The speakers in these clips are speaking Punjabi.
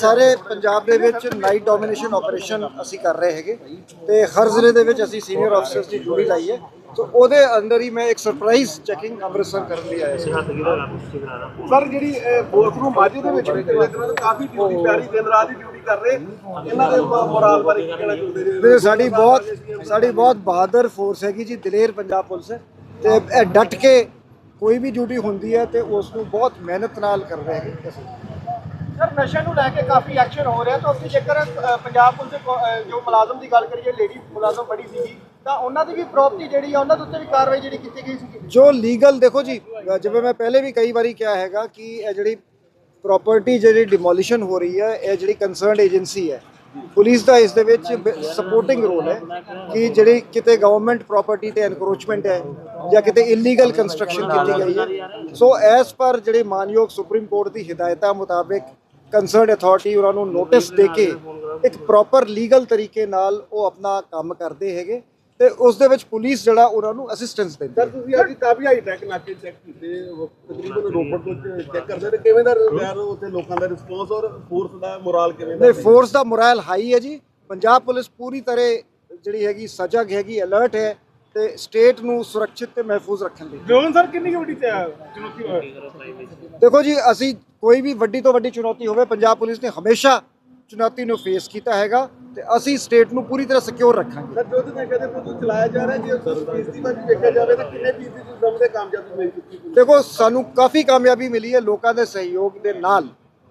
ਸਾਰੇ ਪੰਜਾਬ ਦੇ ਵਿੱਚ ਨਾਈਟ ਡੋਮੀਨੇਸ਼ਨ ਆਪਰੇਸ਼ਨ ਅਸੀਂ ਕਰ ਰਹੇ ਹੈਗੇ ਤੇ ਹਰ ਜ਼ਿਲ੍ਹੇ ਦੇ ਵਿੱਚ ਅਸੀਂ ਸੀਨੀਅਰ ਅਫਸਰਸ ਦੀ ਡਿਊਟੀ ਲਾਈ ਹੈ। ਸੋ ਉਹਦੇ ਅੰਦਰ ਹੀ ਮੈਂ ਇੱਕ ਸਰਪ੍ਰਾਈਜ਼ ਚੈਕਿੰਗ ਅੰਮ੍ਰਿਤਸਰ ਕਰਨ ਲਈ ਆਇਆ ਸੀ। ਸਰ ਜਿਹੜੀ ਬੋਲਫਰੂ ਮਾਝੇ ਦੇ ਵਿੱਚ ਵੀ ਕਾਫੀ ਡਿਊਟੀ ਪਿਆਰੀ, ਦਿਨ ਰਾਤ ਦੀ ਡਿਊਟੀ ਕਰ ਰਹੇ। ਇਹਨਾਂ ਦੇ ਮੋਰਾਲ ਬਾਰੇ ਕੀ ਕਹਿਣਾ ਚਾਹੁੰਦੇ ਸਾਡੀ ਬਹੁਤ ਸਾਡੀ ਬਹੁਤ ਬਹਾਦਰ ਫੋਰਸ ਹੈਗੀ ਜੀ, ਦਲੇਰ ਪੰਜਾਬ ਪੁਲਿਸ ਹੈ। ਤੇ ਇਹ ਡਟ ਕੇ ਕੋਈ ਵੀ ਡਿਊਟੀ ਹੁੰਦੀ ਹੈ ਤੇ ਉਸ ਨੂੰ ਬਹੁਤ ਮਿਹਨਤ ਨਾਲ ਕਰ ਰਹੇ ਹੈਗੇ। ਸਰ ਨਸ਼ੇ ਨੂੰ ਲੈ ਕੇ ਕਾਫੀ ਐਕਸ਼ਨ ਹੋ ਰਿਹਾ। ਤਾਂ ਅਸੀਂ ਜੇਕਰ ਪੰਜਾਬ ਪੁਲਿਸ ਦੇ ਜੋ ਮੁਲਾਜ਼ਮ ਦੀ ਗੱਲ ਕਰੀਏ, ਲੇਡੀ ਮੁਲਾਜ਼ਮ ਬੜੀ ਸੀਗੀ, ਤਾਂ ਉਹਨਾਂ ਦੀ ਵੀ ਪ੍ਰਾਪਰਟੀ ਜਿਹੜੀ ਆ, ਉਹਨਾਂ ਦੇ ਉੱਤੇ ਵੀ ਕਾਰਵਾਈ ਜਿਹੜੀ ਕੀਤੀ ਗਈ ਸੀ ਜੋ ਲੀਗਲ ਦੇਖੋ ਜੀ ਜਿਵੇਂ ਮੈਂ ਪਹਿਲੇ ਵੀ ਕਈ ਵਾਰੀ ਕਿਹਾ ਹੈਗਾ ਕਿ ਇਹ ਜਿਹੜੀ ਪ੍ਰਾਪਰਟੀ ਜਿਹੜੀ ਡਿਮੋਲੀਸ਼ਨ ਹੋ ਰਹੀ ਹੈ, ਇਹ ਜਿਹੜੀ ਕੰਸਰਨਡ ਏਜੰਸੀ ਹੈ। ਪੁਲਿਸ ਦਾ ਇਸ ਦੇ ਵਿੱਚ ਸਪੋਰਟਿੰਗ ਰੋਲ ਹੈ ਕਿ ਜਿਹੜੀ ਕਿਤੇ ਗਵਰਨਮੈਂਟ ਪ੍ਰਾਪਰਟੀ ਤੇ ਐਨਕਰੋਚਮੈਂਟ ਹੈ ਜਾਂ ਕਿਤੇ ਇਲੀਗਲ ਕੰਸਟਰਕਸ਼ਨ ਕੀਤੀ ਗਈ ਹੈ। ਸੋ ਐਸ ਪਰ ਜਿਹੜੇ ਮਾਨਯੋਗ ਸੁਪਰੀਮ ਕੋਰਟ ਦੀ ਹਦਾਇਤਾਂ ਮੁਤਾਬਿਕ ਕੰਸਰਨਡ ਅਥਾਰਟੀ ਉਹਨਾਂ ਨੂੰ ਨੋਟਿਸ ਦੇ ਕੇ ਇੱਕ ਪ੍ਰੋਪਰ ਲੀਗਲ ਤਰੀਕੇ ਨਾਲ ਉਹ ਆਪਣਾ ਕੰਮ ਕਰਦੇ ਹੈਗੇ ਤੇ ਉਸ ਦੇ ਵਿੱਚ ਪੁਲਿਸ ਜਿਹੜਾ ਉਹਨਾਂ ਨੂੰ ਅਸਿਸਟੈਂਸ ਦਿੰਦੀ ਹੈ। ਸਰ ਤੁਸੀਂ ਅੱਜ ਕਾਫੀ ਹਾਈ ਟੈਕ ਨਾਕੇ ਚੈੱਕ ਕੀਤੇ ਉਹ ਤਕਰੀਬਨ ਰੋਪੜ ਤੋਂ ਚੈੱਕ ਕਰਦੇ ਨੇ ਕਿਵੇਂ ਦਾ ਯਾਰ ਉੱਥੇ ਲੋਕਾਂ ਦਾ ਰਿਸਪੌਂਸ ਔਰ ਫੋਰਸ ਦਾ ਮੋਰਾਲ ਕਿਵੇਂ ਦਾ ਨਹੀਂ ਫੋਰਸ ਦਾ ਮੋਰਲ ਹਾਈ ਹੈ ਜੀ। ਪੰਜਾਬ ਪੁਲਿਸ ਪੂਰੀ ਤਰ੍ਹਾਂ ਜਿਹੜੀ ਹੈਗੀ ਸਜਗ ਹੈਗੀ ਅਲਰਟ ਹੈ ਤੇ ਸਟੇਟ ਨੂੰ ਸੁਰੱਖਿਅਤ ਤੇ ਮਹਿਫੂਜ਼ ਰੱਖਣ ਲਈ। ਜੋਨ ਸਰ ਕਿੰਨੀ ਵੱਡੀ ਚੁਣੌਤੀ ਹੋਈ? ਦੇਖੋ ਜੀ ਅਸੀਂ ਕੋਈ ਵੀ ਵੱਡੀ ਤੋਂ ਵੱਡੀ ਚੁਣੌਤੀ ਹੋਵੇ ਪੰਜਾਬ ਪੁਲਿਸ ਨੇ ਹਮੇਸ਼ਾ ਚੁਣੌਤੀ ਨੂੰ ਫੇਸ ਕੀਤਾ ਹੈਗਾ ਤੇ ਅਸੀਂ ਸਟੇਟ ਨੂੰ ਪੂਰੀ ਤਰ੍ਹਾਂ ਸਿਕਿਉਰ ਰੱਖਾਂਗੇ। ਸਰ ਜੋ ਤੁਸੀਂ ਕਹਿੰਦੇ ਪੁੱਤ ਚਲਾਇਆ ਜਾ ਰਿਹਾ ਜੇ ਤੁਸੀਂ ਫੀਸਦੀ ਵੱਲ ਵੇਖਿਆ ਜਾਵੇ ਤਾਂ ਕਿੰਨੇ ਫੀਸਦੀ ਤੁਸੀਂ ਸਮਝਦੇ ਕਾਮਯਾਬੀ ਮਿਲ ਚੁੱਕੀ ਹੈ ਦੇਖੋ ਸਾਨੂੰ ਕਾਫੀ ਕਾਮਯਾਬੀ ਮਿਲੀ ਹੈ ਲੋਕਾਂ ਦੇ ਸਹਿਯੋਗ ਦੇ ਨਾਲ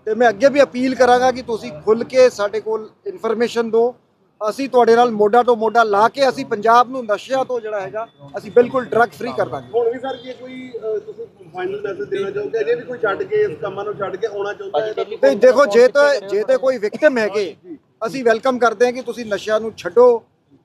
ਤੇ ਮੈਂ ਅੱਗੇ ਵੀ ਅਪੀਲ ਕਰਾਂਗਾ ਕਿ ਤੁਸੀਂ ਖੁੱਲ ਕੇ ਸਾਡੇ ਕੋਲ ਇਨਫੋਰਮੇਸ਼ਨ ਦਿਓ ਅਸੀਂ ਤੁਹਾਡੇ ਨਾਲ ਮੋਢਾ ਤੋਂ ਮੋਢਾ ਲਾ ਕੇ ਅਸੀਂ ਪੰਜਾਬ ਨੂੰ ਨਸ਼ਿਆਂ ਤੋਂ ਜਿਹੜਾ ਹੈਗਾ ਅਸੀਂ ਬਿਲਕੁਲ ਡਰੱਗ ਫ੍ਰੀ ਕਰ ਦਾਂਗੇ। ਹੁਣ ਵੀ ਸਰ ਜੇ ਕੋਈ ਤੁਸੀਂ ਫਾਈਨਲ ਮੈਸੇਜ ਦੇਣਾ ਚਾਹੋਗੇ ਜੇ ਵੀ ਕੋਈ ਛੱਡ ਕੇ ਇਸ ਕੰਮਾਂ ਨੂੰ ਛੱਡ ਕੇ ਆਉਣਾ ਚਾਹੁੰਦਾ ਹੈ ਦੇਖੋ ਜੇ ਤਾਂ ਜੇ ਤੇ ਕੋਈ ਵਿਕਟਮ ਹੈਗੇ ਅਸੀਂ ਵੈਲਕਮ ਕਰਦੇ ਹਾਂ ਕਿ ਤੁਸੀਂ ਨਸ਼ਿਆਂ ਨੂੰ ਛੱਡੋ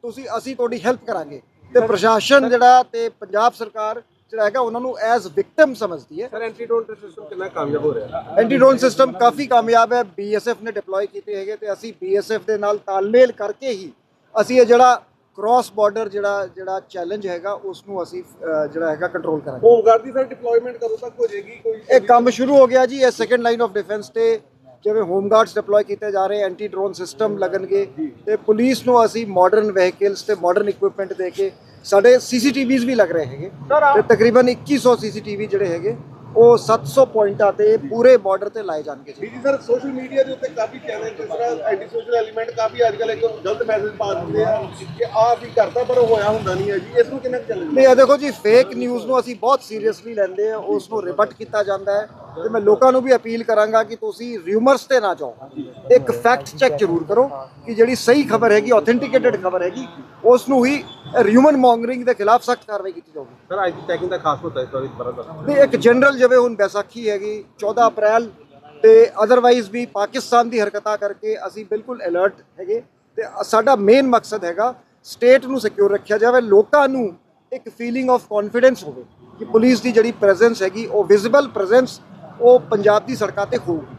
ਤੁਸੀਂ ਅਸੀਂ ਤੁਹਾਡੀ ਹੈਲਪ ਕਰਾਂਗੇ। ਤੇ ਪ੍ਰਸ਼ਾਸਨ ਜਿਹੜਾ ਤੇ ਪੰਜਾਬ ਸਰਕਾਰ ਜਿਹੜਾ ਹੈਗਾ ਉਹਨਾਂ ਨੂੰ ਐਜ਼ ਵਿਕਟਮ ਸਮਝਦੀ ਹੈ। ਸਰ ਐਂਟੀਡੋਟ ਸਿਸਟਮ ਕਿੰਨਾ ਕਾਮਯਾਬ ਹੋ ਰਿਹਾ? ਐਂਟੀ ਡਰੋਨ ਸਿਸਟਮ ਕਾਫੀ ਕਾਮਯਾਬ ਹੈ। ਬੀਐਸਐਫ ਨੇ ਡਿਪਲੋਏ ਕੀਤੇ ਹੈਗੇ ਤੇ ਅਸੀਂ ਬੀਐਸਐਫ ਦੇ ਨਾਲ ਤਾਲਮੇਲ ਕਰਕੇ ਹੀ ਅਸੀਂ ਇਹ ਜਿਹੜਾ ਕ੍ਰਾਸ ਬਾਰਡਰ ਜਿਹੜਾ ਜਿਹੜਾ ਚੈਲੰਜ ਹੈਗਾ ਉਸ ਨੂੰ ਅਸੀਂ ਜਿਹੜਾ ਹੈਗਾ ਕੰਟਰੋਲ ਕਰਾਂਗੇ। ਹੋਮਗਾਰਡ ਦੀ ਸਰ ਡਿਪਲੋਇਮੈਂਟ ਕਦੋਂ ਤੱਕ ਹੋ ਜਾਏਗੀ? ਕੋਈ ਇਹ ਕੰਮ ਸ਼ੁਰੂ ਹੋ ਗਿਆ ਜੀ ਇਹ ਸੈਕੰਡ ਲਾਈਨ ਆਫ ਡਿਫੈਂਸ ਤੇ ਜਿਵੇਂ ਹੋਮ ਗਾਰਡਸ ਡਿਪਲੋਏ ਕੀਤੇ ਜਾ ਰਹੇ ਐਂਟੀ ਡਰੋਨ ਸਿਸਟਮ ਲੱਗਣਗੇ ਤੇ ਪੁਲਿਸ ਨੂੰ ਅਸੀਂ ਮਾਡਰਨ ਵਹੀਕਲਸ ਤੇ ਮਾਡਰਨ ਇਕਵਿਪਮੈਂਟ ਦੇ ਕੇ ਸਾਡੇ ਸੀਸੀਟੀਵੀਜ਼ ਵੀ ਲੱਗ ਰਹੇ ਹੈਗੇ। ਤੇ ਤਕਰੀਬਨ 2100 ਸੀਸੀਟੀਵੀ ਜਿਹੜੇ ਹੈਗੇ ਉਹ 700 ਪੁਆਇੰਟਾਂ ਤੇ ਪੂਰੇ ਬਾਰਡਰ ਤੇ ਲਾਏ ਜਾਣਗੇ ਜੀ। ਜੀ ਸਰ ਸੋਸ਼ਲ ਮੀਡੀਆ ਦੇ ਉੱਤੇ ਕਾਫੀ ਚੈਨਲ ਜਿਸ ਤਰ੍ਹਾਂ ਐਂਟੀ ਸੋਸ਼ਲ ਐਲੀਮੈਂਟ ਕਾਫੀ ਅੱਜ ਕੱਲ੍ਹ ਇੱਕ ਗਲਤ ਮੈਸੇਜ ਪਾ ਦਿੰਦੇ ਆ ਕਿ ਆਹ ਵੀ ਕਰਦਾ ਪਰ ਉਹ ਹੋਇਆ ਹੁੰਦਾ ਨਹੀਂ ਹੈ ਜੀ। ਇਸ ਨੂੰ ਕਿੰਨਾ ਚੱਲਣਾ ਨਹੀਂ ਇਹ ਦੇਖੋ ਜੀ ਫੇਕ ਨਿਊਜ਼ ਨੂੰ ਅਸੀਂ ਬਹੁਤ ਸੀਰੀਅਸਲੀ ਲੈਂਦੇ ਆ ਉਸ ਨੂੰ ਰਿਬਟ ਕੀਤਾ ਜਾਂਦਾ ਹੈ। ਤੇ ਮੈਂ ਲੋਕਾਂ ਨੂੰ ਵੀ ਅਪੀਲ ਕਰਾਂਗਾ ਕਿ ਤੁਸੀਂ ਰਿਊਮਰਸ ਤੇ ਨਾ ਜਾਓ। ਇੱਕ ਫੈਕਟ ਚੈੱਕ ਜ਼ਰੂਰ ਕਰੋ ਕਿ ਜਿਹੜੀ ਸਹੀ ਖਬਰ ਹੈਗੀ ਆਥੈਂਟਿਕੇਟਡ ਖਬਰ ਹੈਗੀ ਉਸ ਨੂੰ ਹੀ ਰਿਊਮਨ ਮੌਂਗਰਿੰਗ ਦੇ ਖਿਲਾਫ ਸਖਤ ਕਾਰਵਾਈ ਕੀਤੀ ਜਾਊਗੀ। ਸਰ ਅੱਜ ਦੀ ਚੈਕਿੰਗ ਦਾ ਖਾਸ ਹੁੰਦਾ ਇਸ ਵਾਰੀ ਬਰਦਰ ਨਹੀਂ ਇੱਕ ਜਨਰਲ ਜਿਵੇਂ ਹੁਣ ਬੈਸਾਖੀ ਹੈਗੀ 14 ਅਪ੍ਰੈਲ ਤੇ ਅਦਰਵਾਈਜ਼ ਵੀ ਪਾਕਿਸਤਾਨ ਦੀ ਹਰਕਤਾਂ ਕਰਕੇ ਅਸੀਂ ਬਿਲਕੁਲ ਅਲਰਟ ਹੈਗੇ। ਤੇ ਸਾਡਾ ਮੇਨ ਮਕਸਦ ਹੈਗਾ ਸਟੇਟ ਨੂੰ ਸਿਕਿਉਰ ਰੱਖਿਆ ਜਾਵੇ ਲੋਕਾਂ ਨੂੰ ਇੱਕ ਫੀਲਿੰਗ ਆਫ ਕੌਨਫੀਡੈਂਸ ਹੋਵੇ ਕਿ ਪੁਲਿਸ ਦੀ ਜਿਹੜੀ ਪ੍ਰੈਜ਼ੈਂਸ ਹੈਗੀ ਉਹ ਵਿਜ਼ੀਬਲ ਪ੍ਰੈਜ਼ੈਂਸ ਉਹ ਪੰਜਾਬ ਦੀ ਸੜਕਾਂ ਤੇ ਹੋਊਗੀ।